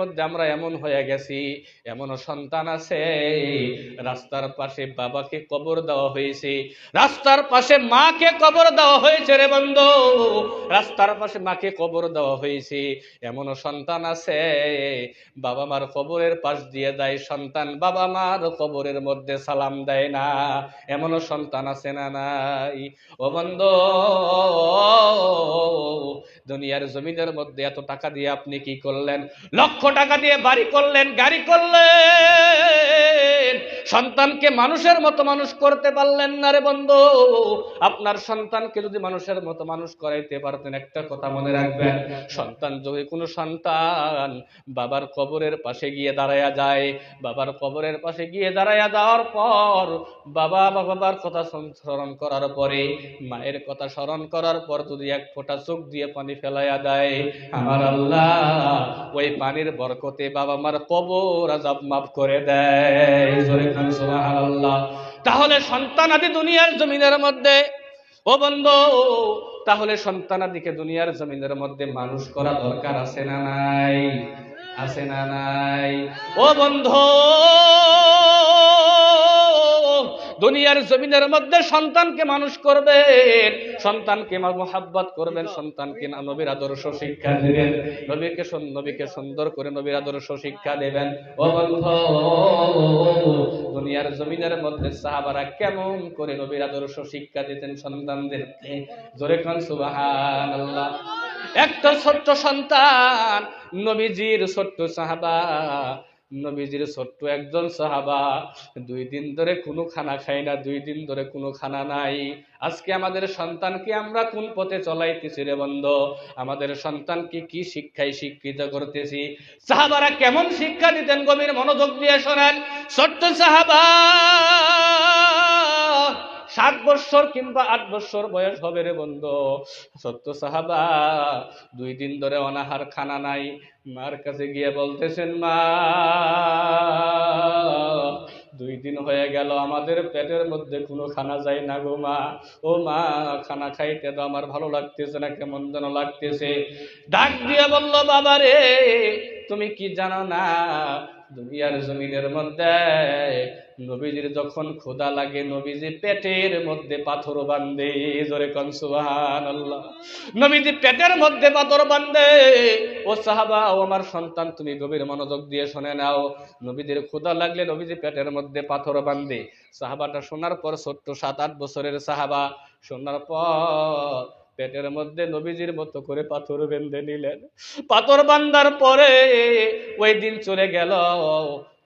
মধ্যে আমরা এমন হয়ে গেছি এমনও সন্তান আছে, রাস্তার পাশে বাবাকে কবর দেওয়া হয়েছে। রাস্তার পাশে মাকে কবর দেওয়া হয়েছে রে বন্ধু। রাস্তার পাশে মাকে কবর দেওয়া হয়েছে। এমনও সন্তান আছে, বাবা মার কবরের পাশ দিয়ে যায় সন্তান, বাবা মার কবরের মধ্যে সালাম দেয় না। এমনও সন্তান আছে না নাই? ও বন্ধু, দুনিয়ার জমিনের মধ্যে এত টাকা দিয়ে আপনি কি করলেন? লক্ষ টাকা দিয়ে বাড়ি করলেন গাড়ি করলেন। সন্তানকে মানুষের মতো মানুষ করতে পারলেন না রে বন্ধু। আপনার সন্তানকে যদি মানুষের মতো মানুষ করাইতে পারতেন, একটা কথা মনে রাখবেন, সন্তান যদি কোনো সন্তান বাবার কবরের পাশে গিয়ে দাঁড়ায়া যায়, বাবার কবরের পাশে গিয়ে দাঁড়ায়া যাওয়ার পর বাবা বা বাবার কথা স্মরণ করার পরে, মায়ের কথা স্মরণ করার পর যদি এক ফোঁটা চোখ দিয়ে পানি ফেলাইয়া দেয়, আমার আল্লাহ, ওই পানির বরকতে বাবা মার কবর আজাব মাফ করে দেয়। জোরে সন্তান আদি তাহলে দুনিয়ার জমিনের মধ্যে, ও বন্ধু, তাহলে সন্তান আদিকে দুনিয়ার জমিনের মধ্যে মানুষ করা দরকার আছে না নাই? আছে না নাই? ও বন্ধু দুনিয়ার জমিনের মধ্যে সন্তানকে মানুষ করবেন, সন্তানকে মোহাব্বত করবেন, সন্তানকে নবীর আদর্শ শিক্ষা দিবেন। নবীকে নবীকে সুন্দর করে নবীর আদর্শ শিক্ষা দেবেন। ও দুনিয়ার জমিনের মধ্যে সাহাবারা কেমন করে নবীর আদর্শ শিক্ষা দিতেন সন্তানদেরকে? জোরে খান সুবহানাল্লাহ। একটা ছোট্ট সন্তান, নবীজির ছোট্ট সাহাবা নবীজির ছোট্ট একজন সাহাবা, দুই দিন ধরে কোনো খানা খাই না, দুই দিন ধরে কোনো খানা নাই। আজকে আমাদের সন্তানকে আমরা কোন পথে চলাইতেছি রে বন্ধ? আমাদের সন্তানকে কি শিক্ষায় শিক্ষিত করতেছি? সাহাবারা কেমন শিক্ষা দিতেন গভীর মনোযোগ দিয়ে শোনেন। ছোট্ট সাহাবা! সাত বছর কিংবা আট বছর বয়স হবে রে বন্ধু। সত্য সাহাবা, দুই দিন ধরে অনাহার, খানা নাই। মার কাছে গিয়ে বলতেছেন, মা, দুই দিন হয়ে গেল, আমাদের পেটের মধ্যে কোনো খানা যায় না গো মা। ও মা, খানা খাইতে তো আমার ভালো লাগতেছে না, কেমন যেন লাগতেছে। ডাক দিয়ে বলল, বাবা রে, তুমি কি জানো না, দুনিয়ার জমিনের মধ্যে নবীজির যখন ক্ষুধা লাগে, নবীজি পেটের মধ্যে পাথর বান্ধে জোরে কন, সুবহানাল্লাহ। নবীজি পেটের মধ্যে পাথর বান্ধে ও সাহাবা, ও আমার সন্তান, তুমি গভীর মনোযোগ দিয়ে শুনে নাও। নবীজির ক্ষুধা লাগলে নবীজি পেটের মধ্যে পাথর বান্ধে সাহাবাটা শোনার পর ছোট্ট সাত আট বছরের সাহাবা শোনার পর পেটের মধ্যে নবীজির মতো করে পাথর বেঁধে নিলেন। পাথর বান্ধার পরে ওই দিন চলে গেল।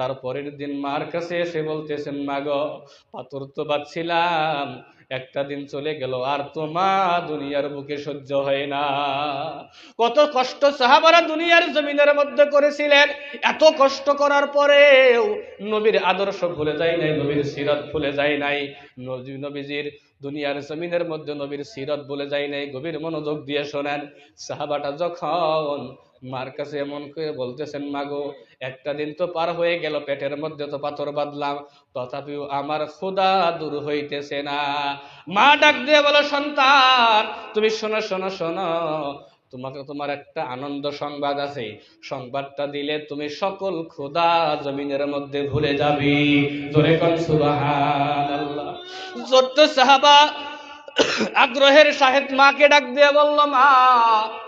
তারপরের দিন মার কাছে এসে বলতেছেন মা গো পাথর তো বাচ্ছিলাম একটা দিন চলে গেল আর তো মা দুনিয়ার বুকে সহ্য হয় না। কত কষ্ট সাহাবারা দুনিয়ার জমিনের মধ্যে করেছিলেন, এত কষ্ট করার পরেও নবীর আদর্শ ভুলে যায় নাই, নবীর সিরত ভুলে যায় নাই। নবী- নবীজির দুনিয়ার জমিনের মধ্যে নবীর সিরত বলে যায় নাই, গভীর মনোযোগ দিয়ে শোনেন। সাহাবাটা যখন মার কাছে এমন করে বলতেছেন, মাগো, একটা দিন তো পার হয়ে গেল, পেটের মধ্যে তো পাথর বাঁধলাম, তথাপিও আমার ক্ষুধা দূর হইতেছে না। মা ডাক দিয়ে বলো, সন্তান, তুমি শোনো শোনো শোনো, তোমাকে তোমার একটা আনন্দ সংবাদ আছে। সংবাদটা দিলে তুমি সকল ক্ষুধা জমিনের মধ্যে ভুলে যাবি। জোরে কন, সুবহানাল্লাহ। ছোট্ট সাহাবা আগ্রহের সাহেব মাকে ডাক দিয়ে বলল, মা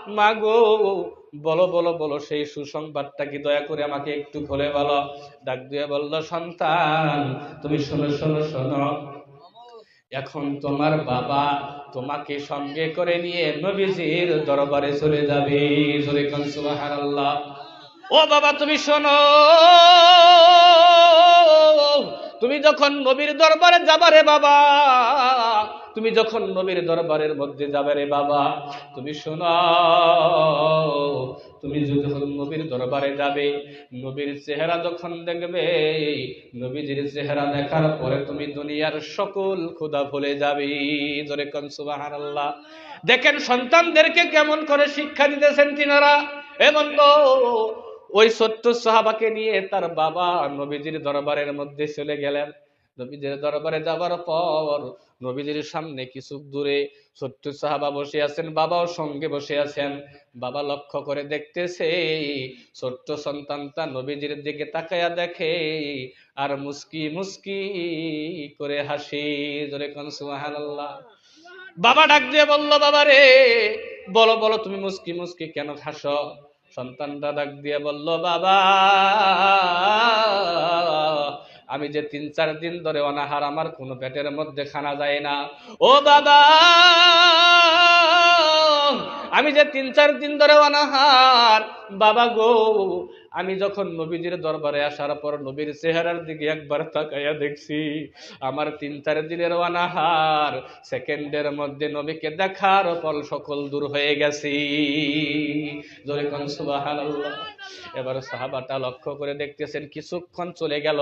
মা গো, বলো বলো বলো, সেই সুসংবাদটা কি দয়া করে আমাকে একটু খুলে বলো? ডাক দিয়ে বলল, সন্তান, তুমি শোনো শোনো শোনো। এখন তোমার বাবা তোমাকে সঙ্গে করে নিয়ে নবীজির দরবারে চলে যাবে। ও বাবা, তুমি শোনো। তুমি যখন নবীর দরবারে যাবারে বাবা, তুমি যখন নবীর দরবারের মধ্যে যাবে রে বাবা, তুমি শোনো, তুমি যখন নবীর দরবারে যাবে, নবীর চেহারা যখন দেখবে, নবীজির চেহারা দেখার পরে তুমি দুনিয়ার সকল ক্ষুধা ভুলে যাবে। জোরে কন সুবহানাল্লাহ। দেখেন সন্তানদেরকে কেমন করে শিক্ষা দিতেছেন তিনারা? এবং ওই সত্য সাহাবাকে নিয়ে তার বাবা নবীজির দরবারের মধ্যে চলে গেলেন। নবীজির দরবারে যাবার পর নবীজির সামনে কিছু দূরে ছোট্ট সাহাবা বসে আছেন, বাবাও সঙ্গে বসে আছেন। বাবা লক্ষ্য করে দেখতেছে ছোট্ট সন্তানটা নবীজির দিকে তাকায়া দেখে, আর মুস্কি মুস্কি করে হাসি জোরে কোন সুবহানাল্লাহ। বাবা ডাক দিয়ে বলল বাবা রে বলো বলো, তুমি মুস্কি মুস্কি কেন হাসো? সন্তানটা ডাক দিয়ে বলল, বাবা, আমি যে তিন চার দিন ধরে অনাহার আমার কোনো পেটের মধ্যে খানা যায় না। ও বাবা আমি যে তিন চার দিন ধরে অনাহার, বাবা গো, আমি যখন নবীজির দরবারে আসার পর নবীর চেহারার দিকে একবার তাকাইয়া দেখছি, আমার তিন চার দিনের অনাহার, সেকেন্ডের মধ্যে নবীকে দেখার পর সকল দূর হয়ে গেছি। এবার সাহাবাটা লক্ষ্য করে দেখতেছেন, কিছুক্ষণ চলে গেল,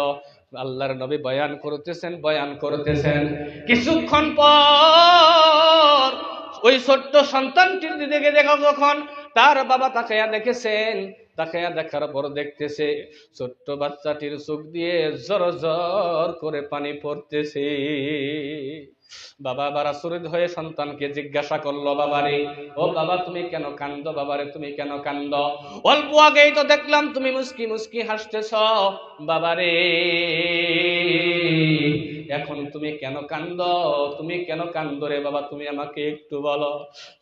আল্লাহর নবী বয়ান করতেছেন বয়ান করতেছেন। কিছুক্ষণ পর ওই ছোট্ট সন্তানটির দিকে দেখো যখন তার বাবা তাকাইয়া দেখেছেন তাকাইয়া দেখার পর দেখতেছে, ছোট্ট বাচ্চাটির চোখ দিয়ে জর জর করে পানি পড়তেছে। বাবা বারাসুরিত হয়ে সন্তানকে জিজ্ঞাসা করল, বাবারে, ও বাবা, তুমি কেন কান্দ? বাবারে, তুমি কেন কান্দ? অল্প আগেই তো দেখলাম, তুমি মুস্কি মুস্কি হাসতেছ। বাবারে এখন তুমি কেন কান্দ? তুমি কেন কান্দ রে বাবা? তুমি আমাকে একটু বলো।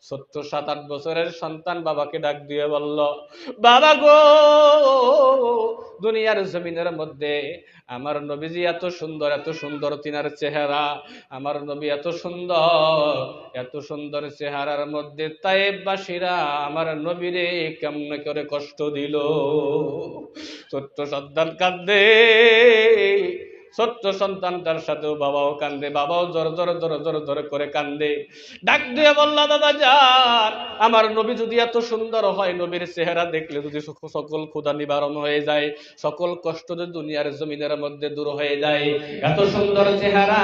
সত্য সাত, আট বছরের সন্তান বাবাকে ডাক দিয়ে বলল, বাবা গো, দুনিয়ার জমিনের মধ্যে আমার নবীজি এত সুন্দর এত সুন্দর তিনার চেহারা। আমার নবী এত সুন্দর এত সুন্দর চেহারার মধ্যে তাইবাসীরা আমার নবীরে কেমন করে কষ্ট দিল। ছোট্ট সন্তান কান্দে ছোট্ট সন্তান তার সাথেও বাবাও কান্দে, বাবাও জোর জোর জোর জোর জোর করে কান্দে। ডাক দিয়ে বললা দাদা যান, আমার নবী যদি এত সুন্দর হয়, নবীর চেহারা দেখলে যদি সকল ক্ষুধা নিবারণ হয়ে যায়, সকল কষ্ট যদি দুনিয়ার জমিনের মধ্যে দূর হয়ে যায়, এত সুন্দর চেহারা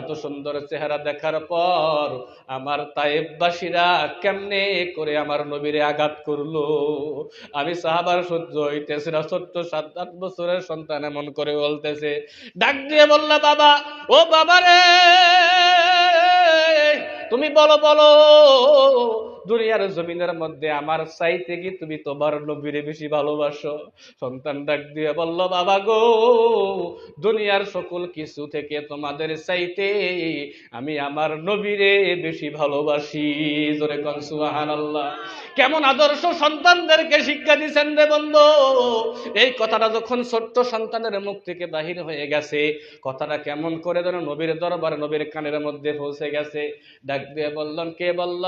এত সুন্দর চেহারা দেখার পর আমার তাইবাসীরা কেমনে করে আমার নবীরে আঘাত করল? আমি সাহাবার সহ্য হইতেছে না, ছোট্ট সাত আট বছরের সন্তান এমন করে বলতেছে, ডাক দিয়ে বললা, বাবা, ও বাবা রে তুমি বলো বলো দুনিয়ার জমিনের মধ্যে আমার চাইতে কি তুমি তোমার নবীরে বেশি ভালোবাসো? সন্তান ডাক দিয়ে বলল, বাবা গো, দুনিয়ার সকল কিছু থেকে তোমাদের চাইতে আমি আমার নবীরে বেশি ভালোবাসি। জোরে কন, সুবহানাল্লাহ। কেমন আদর্শ সন্তানদেরকে শিক্ষা দিচ্ছেন রে বন্ধু। এই কথাটা যখন ছোট্ট সন্তানের মুখ থেকে বাহির হয়ে গেছে, কথাটা কেমন করে যেন নবীর দরবার, নবীর কানের মধ্যে পৌঁছে গেছে। ডাক দিয়ে বললেন, কে বলল?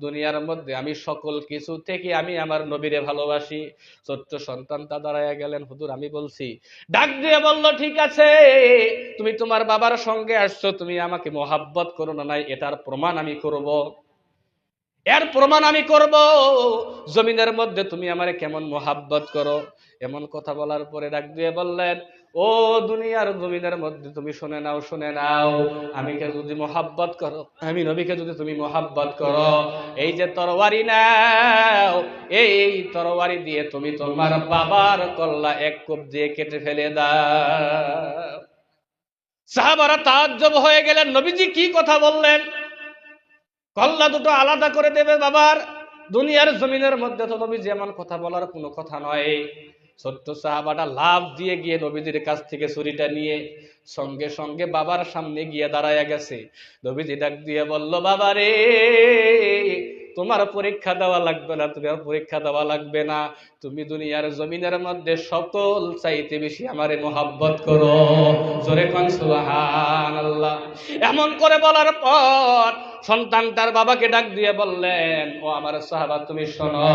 দুনিয়ার মধ্যে আমি সকল কিছু থেকে আমি আমার নবীরে ভালোবাসি। ছোট্ট সন্তানটা দাঁড়ায় গেলেন, হুজুর, আমি বলছি, ডাক দিয়ে বলল, ঠিক আছে, তুমি তোমার বাবার সঙ্গে আসছো, তুমি আমাকে মোহাব্বত করো না, নাই, এটার প্রমাণ আমি করব। এর প্রমাণ আমি করব, জমিনের মধ্যে তুমি আমারে কেমন মোহাব্বত করো? এমন কথা বলার পরে ডাক দিয়ে বললেন ও দুনিয়ার জমিনের মধ্যে তুমি শুনে নাও শুনে নাও। আমিকে যদি মোহাব্বত করো, আমি নবীকে যদি তুমি মোহাব্বত করো, এই যে তরবারি নাও, এই তরবারি দিয়ে তুমি তোমার বাবার কল্লা এক কোপ দিয়ে কেটে ফেলে দাও। সাহাবারা তাজ্জব হয়ে গেলেন, নবীজি কি কথা বললেন? কল্লা দুটো আলাদা করে দেবে বাবার? দুনিয়ার জমিনের মধ্যে তো নবী যেমন কথা বলার কোনো কথা নয়। ছোট্ট সাহাবাটা লাভ দিয়ে গিয়ে নবীজির কাছ থেকে ছুরিটা নিয়ে সঙ্গে সঙ্গে বাবার সামনে গিয়ে দাঁড়ায় গেছে। নবীজি ডাক দিয়ে বলল বাবা রে তোমার পরীক্ষা দেওয়া লাগবে না তোমার পরীক্ষা দেওয়া লাগবে না। তুমি দুনিয়ার জমিনের মধ্যে সকল চাইতে বেশি আমারে মোহাব্বত করো। জোরে কোন, সুবহানাল্লাহ। এমন করে বলার পর সন্তান তার বাবাকে ডাক দিয়ে বললেন, ও আমার সাহাবা, তুমি শোনো,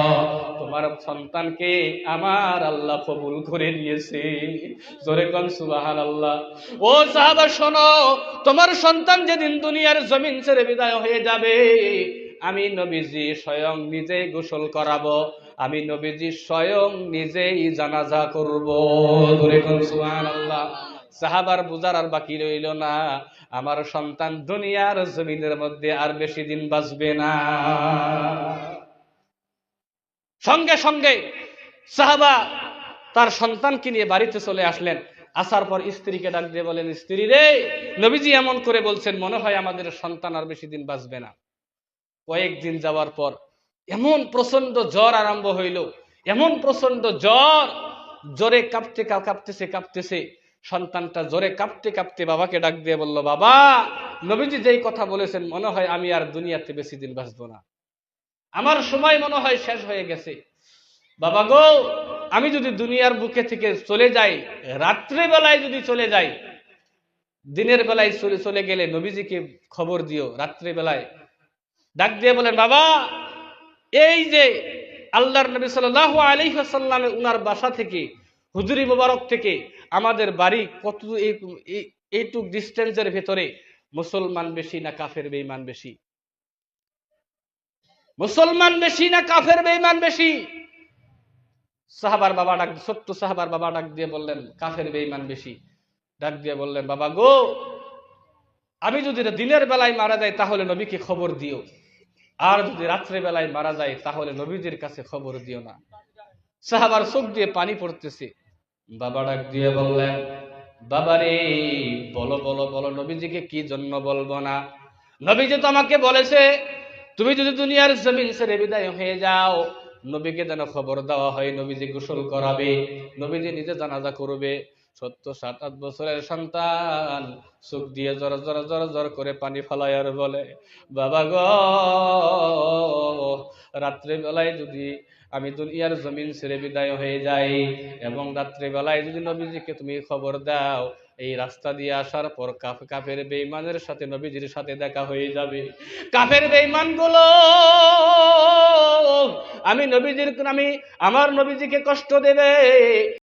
তোমার সন্তানকে আমার আল্লাহ কবুল করে নিয়েছে। জোরে কোন, সুবহানাল্লাহ। ও সাহাবা, শোনো, তোমার সন্তান যেদিন দুনিয়ার জমিন ছেড়ে বিদায় হয়ে যাবে আমি নবীজি স্বয়ং নিজেই গোসল করাবো, আমি নবীজি স্বয়ং নিজেই জানাজা করব। সুবহানাল্লাহ। সাহাবার বুঝার আর বাকি রইল না। আমার সন্তান দুনিয়ার জমিনের মধ্যে আর বেশি দিন বাঁচবে না। সঙ্গে সঙ্গে সাহাবা তার সন্তানকে নিয়ে বাড়িতে চলে আসলেন। আসার পর স্ত্রীকে ডাক দিয়ে বলেন, স্ত্রী রে, নবীজি এমন করে বলছেন, মনে হয় আমাদের সন্তান আর বেশি দিন বাঁচবে না। কয়েকদিন যাওয়ার পর এমন প্রচণ্ড জ্বর আরম্ভ হইল। এমন প্রচণ্ড জ্বর জ্বরে কাঁপতে কাঁপতেছে কাঁপতেছে। সন্তানটা জ্বরে কাঁপতে কাঁপতে বাবাকে ডাক দিয়ে বলল, বাবা, নবীজি যেই কথা বলেছেন, মনে হয় আমি আর দুনিয়াতে বেশি দিন বাঁচবো না। আমার সময় মনে হয় শেষ হয়ে গেছে। বাবা গো, আমি যদি দুনিয়ার বুকে থেকে চলে যাই, রাত্রে বেলায় যদি চলে যাই, দিনের বেলায় চলে চলে গেলে নবীজিকে খবর দিও, রাত্রে বেলায় ডাক দিয়ে বলেন, বাবা, এই যে আল্লাহর নবী সাল্লাহ আলহিহাসাল্লামে উনার বাসা থেকে, হুজুরি মোবারক থেকে আমাদের বাড়ি কত এই- এই- এইটুক ডিস্টেন্সের ভেতরে মুসলমান বেশি না কাফের বেঈমান বেশি? মুসলমান বেশি না কাফের বেঈমান বেশি? সাহাবার বাবা ডাক, ছোট্ট সাহাবার বাবা ডাক দিয়ে বললেন, কাফের বেঈমান বেশি। ডাক দিয়ে বললেন, বাবা গো, আমি যদি দিনের বেলায় মারা যাই, তাহলে নবীকে খবর দিও। আর যদি রাত্রে বেলায় মারা যায়, তাহলে নবীজির কাছে খবর দিও না। সাহাবার চোখ দিয়ে পানি পড়তেছে। বাবা ডাক দিয়ে বললেন, বাবারে, বলো বলো বলো, নবীজিকে কি জন্য বলব না? নবীজি তো আমাকে বলেছে, তুমি যদি দুনিয়ার জমিন ছেড়ে বিদায় হয়ে যাও, নবীকে যেন খবর দেওয়া হয়, নবীজি গোসল করাবে, নবীজি নিজে জানাজা করবে। সত্য সাত আট বছরের সন্তান। চোখ দিয়ে জর জর জর জর করে পানি ফালায় আর বলে, বাবা গ রাত্রে বেলায় যদি আমি দুনিয়ার জমিন ছেড়ে বিদায় হয়ে যাই এবং রাত্রে বেলায় যদি নবীজিকে তুমি খবর দাও, এই রাস্তা দিয়ে আসার পর কাফ, কাফের বেইমানের সাথে নবীজির সাথে দেখা হয়ে যাবে। কাফের বেইমানগুলো আমি নবীজির, আমি, আমার নবীজিকে কষ্ট দেবে।